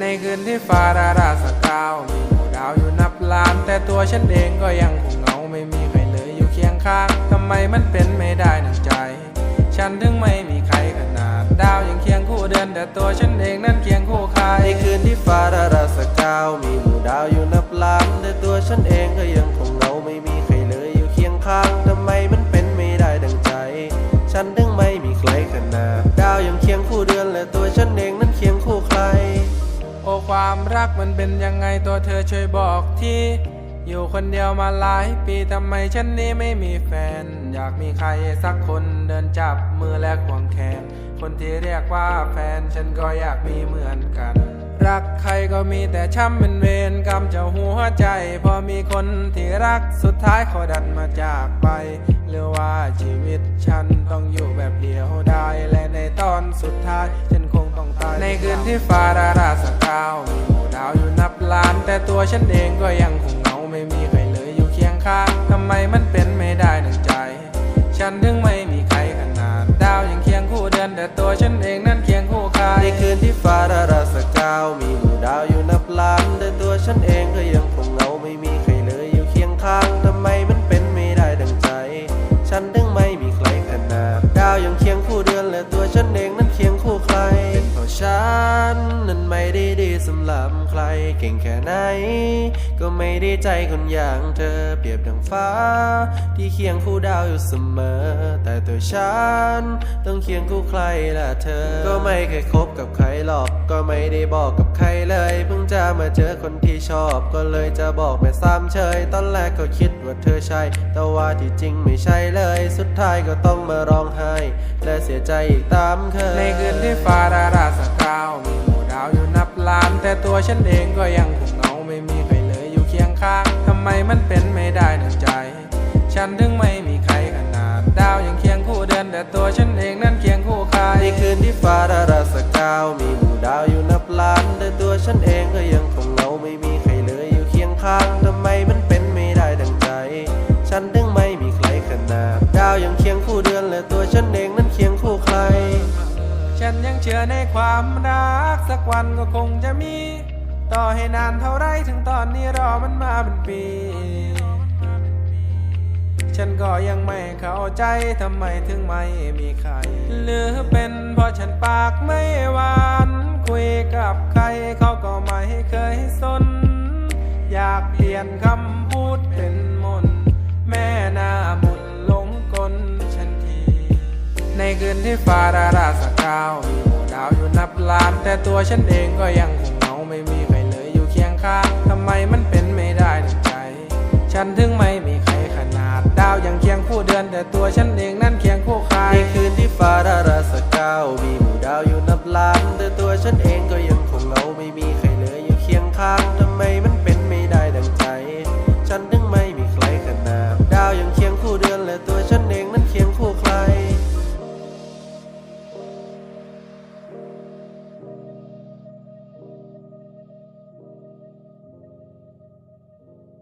ในคืนที่ฟ้าราราสกาว มีหมู่ดาวอยู่นับล้าน แต่ตัวฉันเองก็ยังคงเหงาไม่มีใครเลยอยู่เคียงข้าง ทำไมมันเป็นไม่ได้หนังใจ ฉันถึงไม่มีใครขนาด ดาวยังเคียงคู่เดือนแต่ตัวฉันเองนั้นเคียงคู่ใครในคืนที่ฟ้าราราสกาว มีหมู่ดาวอยู่นับล้าน แต่ตัวฉันเองก็ยัง ความรักมันเป็นยังไงตัวเธอช่วยบอกทีอยู่คนเดียวมาหลายปีทำไมฉันนี้ไม่มีแฟน อยากมีใครสักคนเดินจับมือและควงแขน คนที่เรียกว่าแฟนฉันก็อยากมีเหมือนกัน รักใครก็มีแต่ช้ำเป็นเวรกรรมเจะหัวใจ พอมีคนที่รักสุดท้ายเขาดันมาจากไป หรือว่าชีวิตฉันต้องอยู่แบบเดียวได้และในตอนสุดท้ายฉันคงต้องตาย ในคืนที่ฟ้าราราสกาวมีหมู่ดาวอยู่นับล้าน แต่ตัวฉันเองก็ยังคงเหงาไม่มีใครเลยอยู่เคียงข้างทำไมมันเป็นไม่ได้ดังใจ ฉันถึงไม่มีใครขนาดดาวยังเคียงคู่เดินแต่ตัวฉันเอง เก่งแค่ไหน ก็ไม่ได้ใจคนอย่างเธอเปรียบดังฟ้า ที่เคียงคู่ดาวอยู่เสมอ แต่ตัวฉันต้องเคียงคู่ใครล่ะเธอ ก็ไม่เคยคบกับใครหรอก ก็ไม่ได้บอกกับใครเลย เพิ่งจะมาเจอคนที่ชอบ ก็เลยจะบอกไม่ซ้ำเชย ตอนแรกก็คิดว่าเธอใช่ แต่ว่าที่จริงไม่ใช่เลย สุดท้ายก็ต้องมาร้องไห้ และเสียใจอีกตามเคยในคืนที่ฟ้าราราสก ลาน แต่ตัวฉันเองก็ยังคงเหงาไม่มีใครเลยอยู่เคียงข้างทำไมมันเป็นไม่ได้ดังใจ ฉันถึงไม่มีใครขนาด ดาวยังเคียงคู่เดือนแต่ตัวฉันเองนั้นเคียงคู่ใครในคืนที่ฟ้าราราสกาวมีหมู่ดาวอยู่นับล้าน แต่ตัวฉันเองก็ยังคงเหงาไม่มีใครเลยอยู่เคียงข้างทำไมมันเป็นไม่ได้ดังใจ ฉันถึงไม่มีใครขนาด ดาวยังเคียงคู่เดือนและตัวฉันเอง นยังเชื่อในความรัก สักวันก็คงจะมี ต่อให้นานเท่าไรถึงตอนนี้รอมันมาเป็นปี ฉันก็ยังไม่เข้าใจทำไมถึงไม่มีใคร หรือเป็นเพราะฉันปากไม่หวานคุยกับใครเขาก็ไม่เคยสน อยากเปลี่ยนคำพูดเป็นมน แม่หน้ามุนหลงกลฉันที ในคืนที่ฟ้าราราส นับล้าน แต่ตัวฉันเองก็ยังคงเหงาไม่มีใครเลยอยู่เคียงข้างทำไมมันเป็นไม่ได้ในใจ ฉันถึงไม่มีใครขนาด ดาวยังเคียงคู่เดือนแต่ตัวฉันเองนั้นเคียงคู่ใครในคืนที่ฟ้าราราสกามีหมู่ดาวอยู่นับล้านแต่ตัวฉันเองก็